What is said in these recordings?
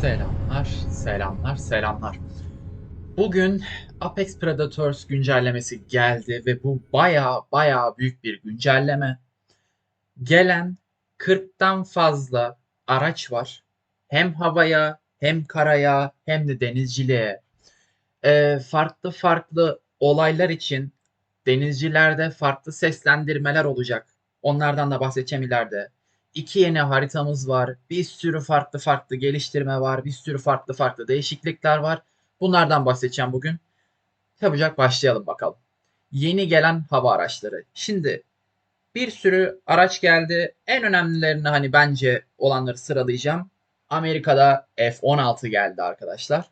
Selamlar, selamlar, selamlar. Bugün Apex Predators güncellemesi geldi ve bu baya baya büyük bir güncelleme. Gelen 40'tan fazla araç var. Hem havaya, hem karaya, hem de denizciliğe. Ee, farklı farklı olaylar için denizcilerde farklı seslendirmeler olacak. Onlardan da bahsedeceğim ileride. İki yeni haritamız var. Bir sürü farklı farklı geliştirme var. Bir sürü farklı farklı değişiklikler var. Bunlardan bahsedeceğim bugün. Yapacak başlayalım bakalım. Yeni gelen hava araçları. Şimdi bir sürü araç geldi. En önemlilerini hani bence olanları sıralayacağım. Amerika'da F-16 geldi arkadaşlar.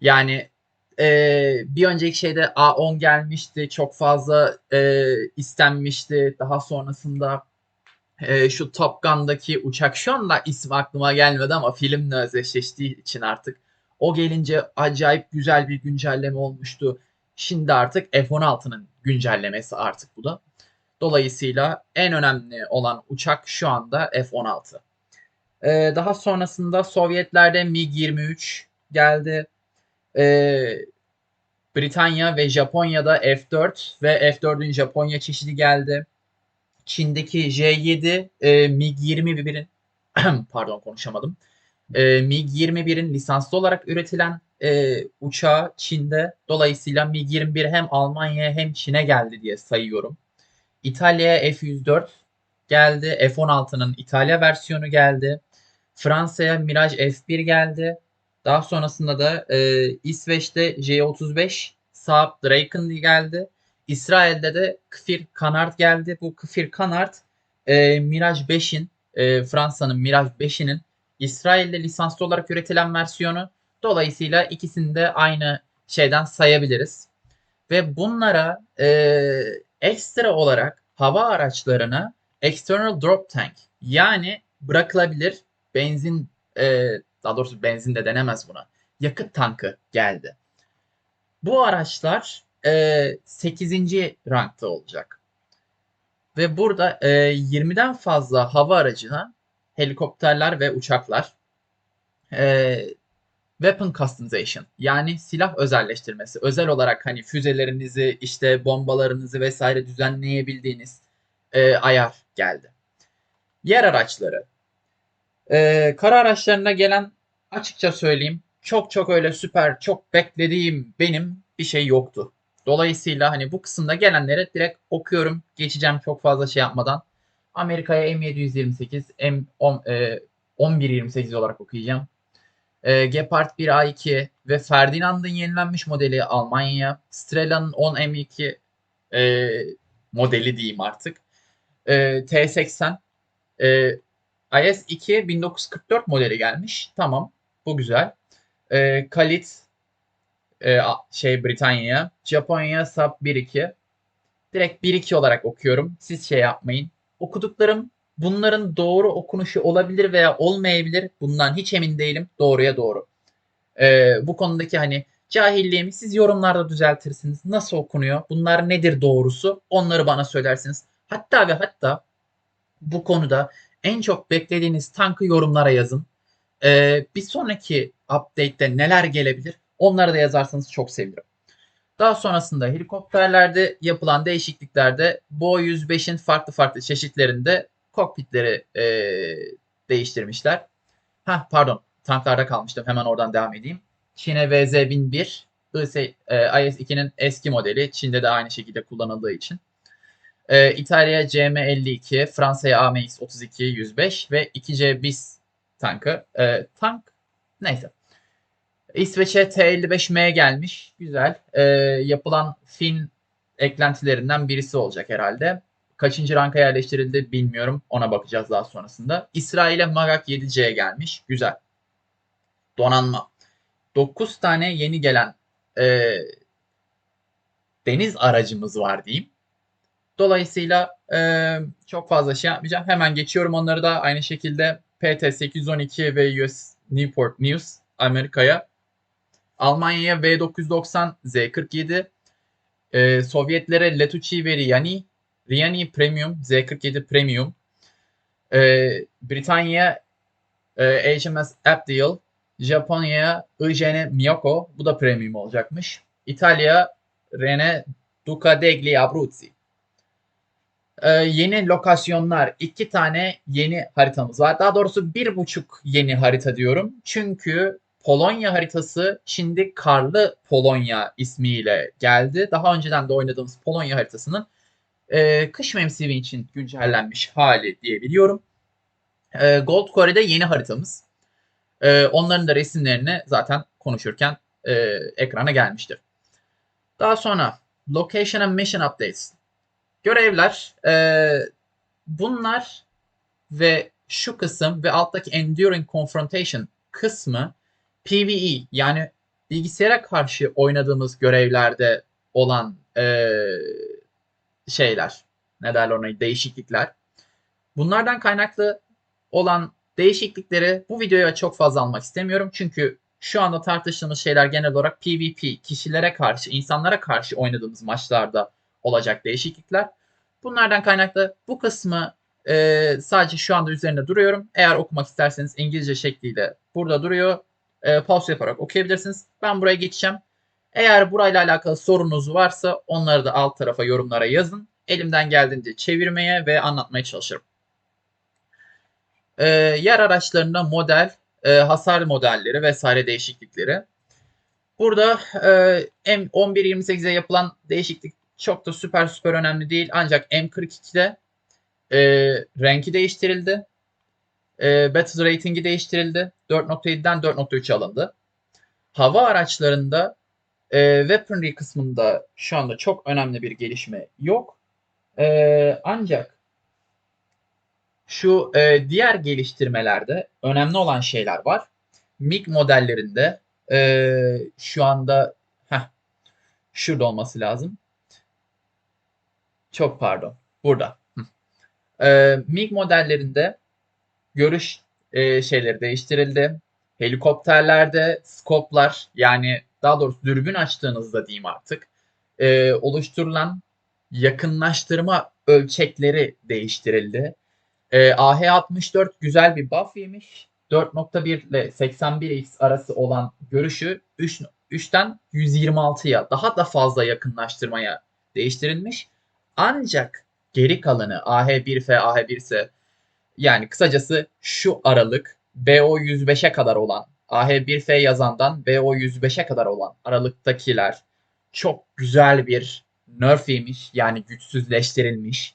Yani e, bir önceki şeyde A-10 gelmişti. Çok fazla e, istenmişti. Daha sonrasında e, şu Top Gun'daki uçak şu anda ismi aklıma gelmedi ama filmle özdeşleştiği için artık o gelince acayip güzel bir güncelleme olmuştu. Şimdi artık F-16'nın güncellemesi artık bu da. Dolayısıyla en önemli olan uçak şu anda F-16. Ee, daha sonrasında Sovyetlerde MiG-23 geldi. Ee, Britanya ve Japonya'da F-4 ve F-4'ün Japonya çeşidi geldi. Çin'deki J7 e, MiG-21'in pardon konuşamadım. E, MiG-21'in lisanslı olarak üretilen e, uçağı Çin'de. Dolayısıyla MiG-21 hem Almanya'ya hem Çin'e geldi diye sayıyorum. İtalya'ya F-104 geldi. F-16'nın İtalya versiyonu geldi. Fransa'ya Mirage F1 geldi. Daha sonrasında da e, İsveç'te J-35 Saab Draken geldi. İsrail'de de Kfir Kanart geldi. Bu Kfir Kanart e, Mirage 5'in e, Fransa'nın Mirage 5'inin İsrail'de lisanslı olarak üretilen versiyonu. Dolayısıyla ikisini de aynı şeyden sayabiliriz. Ve bunlara e, ekstra olarak hava araçlarına external drop tank yani bırakılabilir benzin e, daha doğrusu benzin de denemez buna. Yakıt tankı geldi. Bu araçlar e, 8. rankta olacak. Ve burada e, 20'den fazla hava aracına helikopterler ve uçaklar e, weapon customization yani silah özelleştirmesi. Özel olarak hani füzelerinizi işte bombalarınızı vesaire düzenleyebildiğiniz e, ayar geldi. Yer araçları. E, kara araçlarına gelen açıkça söyleyeyim çok çok öyle süper çok beklediğim benim bir şey yoktu. Dolayısıyla hani bu kısımda gelenleri direkt okuyorum. Geçeceğim çok fazla şey yapmadan. Amerika'ya M728, M10, e, 1128 olarak okuyacağım. E, Gepard 1A2 ve Ferdinand'ın yenilenmiş modeli Almanya. Strela'nın 10 M2 e, modeli diyeyim artık. E, T80 e, IS-2 1944 modeli gelmiş. Tamam. Bu güzel. E, Kalit e, şey Britanya'ya. Japonya Sub 1-2. Direkt 1-2 olarak okuyorum. Siz şey yapmayın. Okuduklarım bunların doğru okunuşu olabilir veya olmayabilir. Bundan hiç emin değilim. Doğruya doğru. E, bu konudaki hani cahilliğimi siz yorumlarda düzeltirsiniz. Nasıl okunuyor? Bunlar nedir doğrusu? Onları bana söylersiniz. Hatta ve hatta bu konuda en çok beklediğiniz tankı yorumlara yazın. Ee, bir sonraki update'te neler gelebilir? Onları da yazarsanız çok sevinirim. Daha sonrasında helikopterlerde yapılan değişikliklerde Bo 105'in farklı farklı çeşitlerinde kokpitleri e, değiştirmişler. Ha pardon tanklarda kalmıştım hemen oradan devam edeyim. Çin'e VZ-1001 IS-2'nin eski modeli Çin'de de aynı şekilde kullanıldığı için. E, İtalya'ya CM52, Fransa'ya AMX-32 105 ve 2C BIS tankı. E, tank neyse. İsveç'e T55M gelmiş. Güzel. E, yapılan fin eklentilerinden birisi olacak herhalde. Kaçıncı ranka yerleştirildi bilmiyorum. Ona bakacağız daha sonrasında. İsrail'e Magak 7C gelmiş. Güzel. Donanma. 9 tane yeni gelen e, deniz aracımız var diyeyim. Dolayısıyla e, çok fazla şey yapmayacağım. Hemen geçiyorum onları da aynı şekilde PT-812 ve US Newport News Amerika'ya. Almanya'ya V990 Z47. E, Sovyetlere Letucci ve Riani. Riani Premium Z47 Premium. E, Britanya Ee, HMS Abdiel, Japonya Eugene Miyako, bu da premium olacakmış. İtalya Rene Duca degli Abruzzi. Ee, yeni lokasyonlar, iki tane yeni haritamız var. Daha doğrusu bir buçuk yeni harita diyorum. Çünkü Polonya haritası şimdi Karlı Polonya ismiyle geldi. Daha önceden de oynadığımız Polonya haritasının e, kış mevsimi için güncellenmiş hali diyebiliyorum. E, Gold Kore'de yeni haritamız. E, onların da resimlerini zaten konuşurken e, ekrana gelmiştir. Daha sonra Location and Mission Updates. Görevler e, bunlar ve şu kısım ve alttaki Enduring Confrontation kısmı PvE yani bilgisayara karşı oynadığımız görevlerde olan e, şeyler. Ne derler ona değişiklikler. Bunlardan kaynaklı olan değişiklikleri bu videoya çok fazla almak istemiyorum. Çünkü şu anda tartıştığımız şeyler genel olarak PvP, kişilere karşı, insanlara karşı oynadığımız maçlarda olacak değişiklikler. Bunlardan kaynaklı bu kısmı e, sadece şu anda üzerinde duruyorum. Eğer okumak isterseniz İngilizce şekliyle burada duruyor. E, pause yaparak okuyabilirsiniz. Ben buraya geçeceğim. Eğer burayla alakalı sorunuz varsa onları da alt tarafa yorumlara yazın. Elimden geldiğince çevirmeye ve anlatmaya çalışırım. E, yer araçlarında model, e, hasar modelleri vesaire değişiklikleri. Burada e, M1128'e yapılan değişiklik çok da süper süper önemli değil. Ancak M42'de e, renki değiştirildi. E, Battle Rating'i değiştirildi. 4.7'den 4.3 alındı. Hava araçlarında e, Weaponry kısmında şu anda çok önemli bir gelişme yok. E, ancak şu e, diğer geliştirmelerde önemli olan şeyler var. MiG modellerinde e, şu anda heh, şurada olması lazım. Çok pardon. Burada. E, MiG modellerinde görüş e, şeyleri değiştirildi. Helikopterlerde skoplar yani daha doğrusu dürbün açtığınızda diyeyim artık e, oluşturulan yakınlaştırma ölçekleri değiştirildi. E, AH64 güzel bir buff yemiş. 4.1 ile 81x arası olan görüşü 3, 3'ten 126'ya daha da fazla yakınlaştırmaya değiştirilmiş. Ancak geri kalanı AH1F, AH1S yani kısacası şu aralık BO105'e kadar olan AH1F yazandan BO105'e kadar olan aralıktakiler çok güzel bir nerf yemiş yani güçsüzleştirilmiş.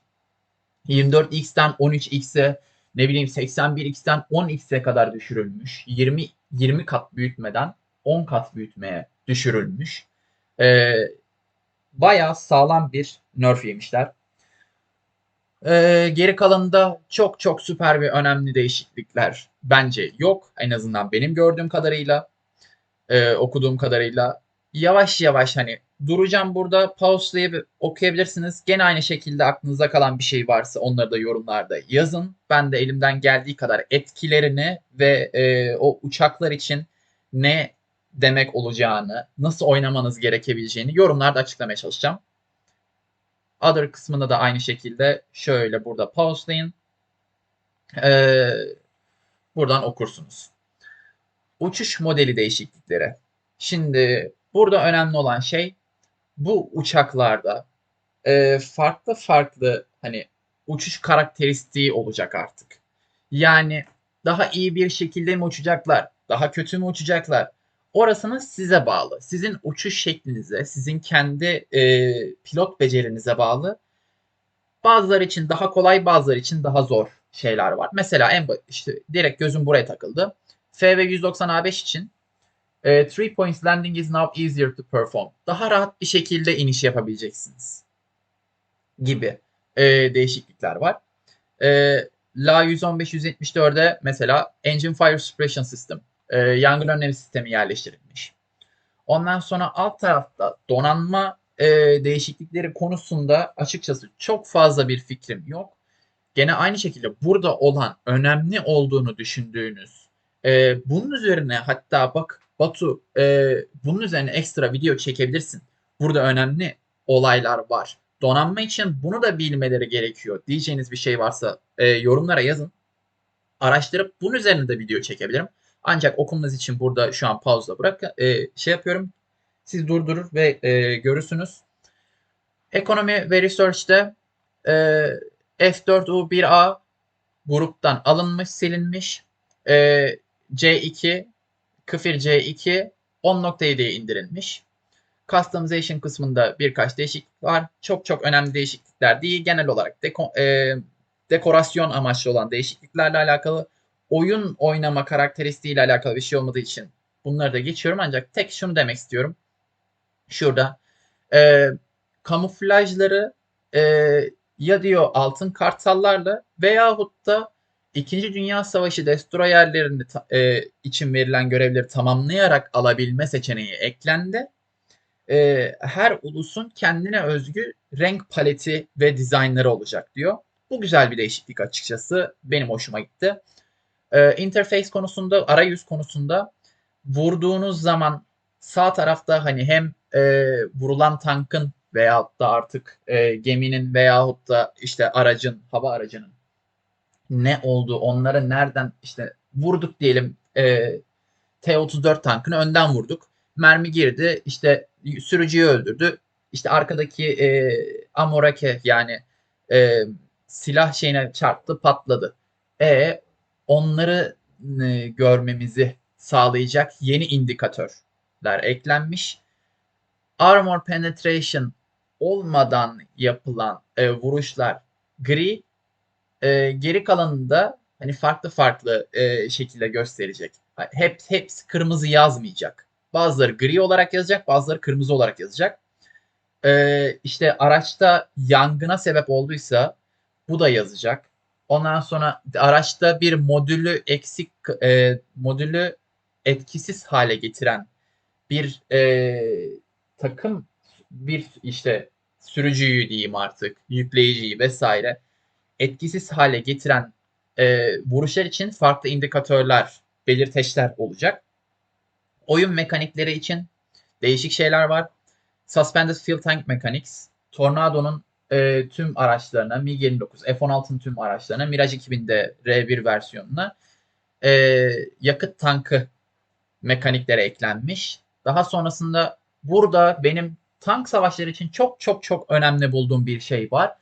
24x'ten 13x'e ne bileyim 81x'ten 10x'e kadar düşürülmüş. 20 20 kat büyütmeden 10 kat büyütmeye düşürülmüş. Ee, bayağı sağlam bir nerf yemişler. Ee, geri kalanında çok çok süper ve önemli değişiklikler bence yok. En azından benim gördüğüm kadarıyla, e, okuduğum kadarıyla. Yavaş yavaş hani duracağım burada pauselayıp okuyabilirsiniz. Gene aynı şekilde aklınıza kalan bir şey varsa onları da yorumlarda yazın. Ben de elimden geldiği kadar etkilerini ve e, o uçaklar için ne demek olacağını, nasıl oynamanız gerekebileceğini yorumlarda açıklamaya çalışacağım. Other kısmında da aynı şekilde şöyle burada pauselayın. Ee, buradan okursunuz. Uçuş modeli değişiklikleri. Şimdi burada önemli olan şey bu uçaklarda e, farklı farklı hani uçuş karakteristiği olacak artık. Yani daha iyi bir şekilde mi uçacaklar? Daha kötü mü uçacaklar? Orasını size bağlı. Sizin uçuş şeklinize, sizin kendi e, pilot becerinize bağlı. Bazıları için daha kolay, bazıları için daha zor şeyler var. Mesela en işte direkt gözüm buraya takıldı. FV 190 A5 için e, three points landing is now easier to perform. Daha rahat bir şekilde iniş yapabileceksiniz. Gibi e, değişiklikler var. E, La 115-174'de mesela Engine Fire Suppression System e, yangın önlemi sistemi yerleştirilmiş. Ondan sonra alt tarafta donanma e, değişiklikleri konusunda açıkçası çok fazla bir fikrim yok. Gene aynı şekilde burada olan önemli olduğunu düşündüğünüz e, bunun üzerine hatta bak Batu e, bunun üzerine ekstra video çekebilirsin. Burada önemli olaylar var. Donanma için bunu da bilmeleri gerekiyor. Diyeceğiniz bir şey varsa e, yorumlara yazın. araştırıp bunun üzerine de video çekebilirim. Ancak okumanız için burada şu an pauzda bırak e, şey yapıyorum. Siz durdurur ve e, görürsünüz. Ekonomi ve Research'te e, F4U1A gruptan alınmış, silinmiş. E, C2, Kıfir C2 10.7'ye indirilmiş. Customization kısmında birkaç değişiklik var. Çok çok önemli değişiklikler değil. Genel olarak deko, e, dekorasyon amaçlı olan değişikliklerle alakalı oyun oynama karakteristiğiyle alakalı bir şey olmadığı için bunları da geçiyorum. Ancak tek şunu demek istiyorum. Şurada e, kamuflajları e, ya diyor altın kartallarla veyahut da İkinci Dünya Savaşı destroyerlerini e, için verilen görevleri tamamlayarak alabilme seçeneği eklendi. E, her ulusun kendine özgü renk paleti ve dizaynları olacak diyor. Bu güzel bir değişiklik açıkçası. Benim hoşuma gitti. E, interface konusunda, arayüz konusunda vurduğunuz zaman sağ tarafta hani hem e, vurulan tankın veyahut da artık e, geminin veyahut da işte aracın, hava aracının ne oldu, onlara nereden işte vurduk diyelim e, T-34 tankını önden vurduk. Mermi girdi, işte sürücüyü öldürdü. İşte arkadaki e, amorake yani e, silah şeyine çarptı, patladı. E onları e, görmemizi sağlayacak yeni indikatörler eklenmiş. Armor penetration olmadan yapılan e, vuruşlar gri, e, geri kalanında hani farklı farklı e, şekilde gösterecek. Hep hepsi kırmızı yazmayacak. Bazıları gri olarak yazacak, bazıları kırmızı olarak yazacak. E, işte araçta yangına sebep olduysa bu da yazacak. Ondan sonra araçta bir modülü eksik, e, modülü etkisiz hale getiren bir e, takım, bir işte sürücüyü diyeyim artık, yükleyiciyi vesaire etkisiz hale getiren e, vuruşlar için farklı indikatörler, belirteçler olacak. Oyun mekanikleri için değişik şeyler var. Suspended Fuel Tank Mechanics, Tornado'nun e, tüm araçlarına, MiG-29, F-16'ın tüm araçlarına, Mirage 2000'de R1 versiyonuna e, yakıt tankı mekanikleri eklenmiş. Daha sonrasında burada benim tank savaşları için çok çok çok önemli bulduğum bir şey var.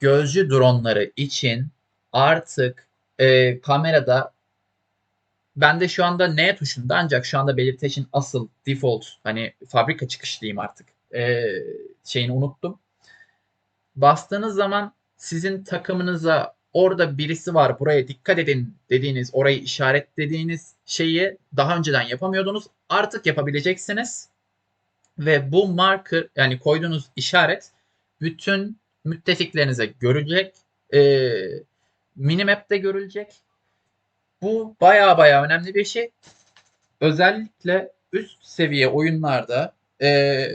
Gözcü dronları için artık e, kamerada bende şu anda N tuşunda ancak şu anda belirteçin asıl default hani fabrika çıkış diyeyim artık e, şeyini unuttum. Bastığınız zaman sizin takımınıza orada birisi var buraya dikkat edin dediğiniz orayı işaretlediğiniz şeyi daha önceden yapamıyordunuz. Artık yapabileceksiniz. Ve bu marker yani koyduğunuz işaret bütün müttefiklerinize görecek. E, minimap'te görülecek. Bu baya baya önemli bir şey. Özellikle üst seviye oyunlarda e,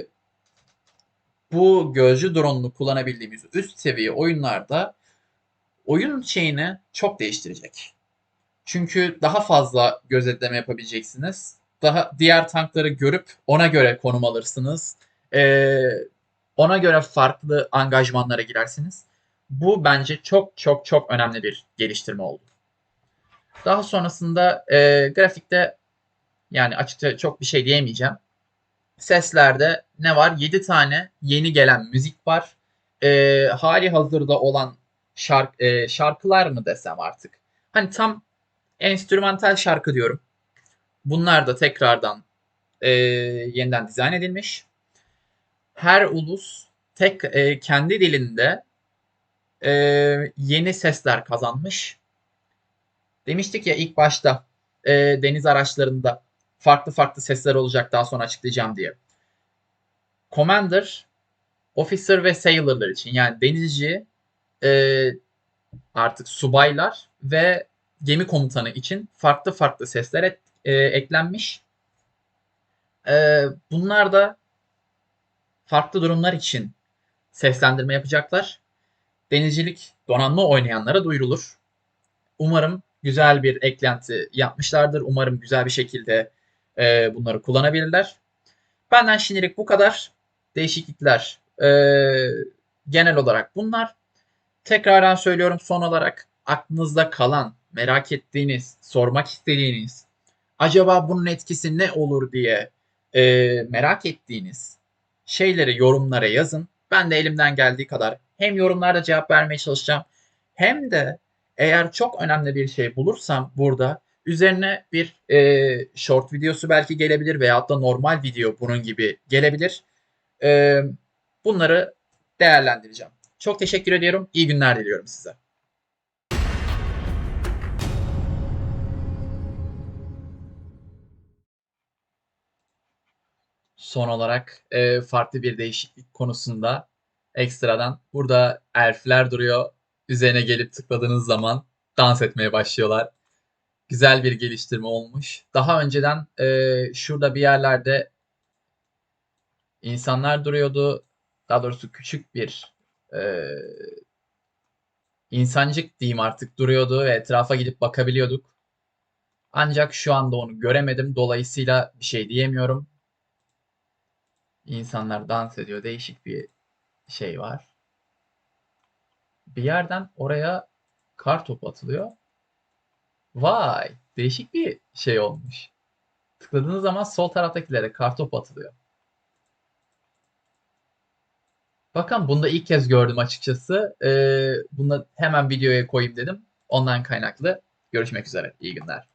bu gözcü drone'unu kullanabildiğimiz üst seviye oyunlarda oyun şeyini çok değiştirecek. Çünkü daha fazla gözetleme yapabileceksiniz. Daha diğer tankları görüp ona göre konum alırsınız. Ee, ona göre farklı angajmanlara girersiniz. Bu bence çok çok çok önemli bir geliştirme oldu. Daha sonrasında e, grafikte yani açıkça çok bir şey diyemeyeceğim. Seslerde ne var? 7 tane yeni gelen müzik var. E, hali hazırda olan şark, e, şarkılar mı desem artık. Hani tam enstrümantal şarkı diyorum. Bunlar da tekrardan e, yeniden dizayn edilmiş. Her ulus tek e, kendi dilinde e, yeni sesler kazanmış. Demiştik ya ilk başta e, deniz araçlarında farklı farklı sesler olacak daha sonra açıklayacağım diye. Commander, Officer ve Sailor'lar için yani denizci, e, artık subaylar ve gemi komutanı için farklı farklı sesler et, e, eklenmiş. E, bunlar da farklı durumlar için seslendirme yapacaklar. Denizcilik donanma oynayanlara duyurulur. Umarım güzel bir eklenti yapmışlardır. Umarım güzel bir şekilde e, bunları kullanabilirler. Benden şimdilik bu kadar. Değişiklikler e, genel olarak bunlar. Tekrardan söylüyorum son olarak aklınızda kalan merak ettiğiniz, sormak istediğiniz, acaba bunun etkisi ne olur diye e, merak ettiğiniz şeyleri yorumlara yazın. Ben de elimden geldiği kadar hem yorumlarda cevap vermeye çalışacağım hem de eğer çok önemli bir şey bulursam burada üzerine bir e, short videosu belki gelebilir veyahut da normal video bunun gibi gelebilir. E, bunları değerlendireceğim. Çok teşekkür ediyorum. İyi günler diliyorum size. Son olarak e, farklı bir değişiklik konusunda ekstradan burada elfler duruyor. Üzerine gelip tıkladığınız zaman dans etmeye başlıyorlar. Güzel bir geliştirme olmuş. Daha önceden e, şurada bir yerlerde insanlar duruyordu. Daha doğrusu küçük bir e, insancık diyeyim artık duruyordu ve etrafa gidip bakabiliyorduk. Ancak şu anda onu göremedim. Dolayısıyla bir şey diyemiyorum. İnsanlar dans ediyor. Değişik bir şey var. Bir yerden oraya kar topu atılıyor. Vay! Değişik bir şey olmuş. Tıkladığınız zaman sol taraftakilere kar topu atılıyor. Bakın bunu da ilk kez gördüm açıkçası. Ee, bunu hemen videoya koyayım dedim. Ondan kaynaklı. Görüşmek üzere. İyi günler.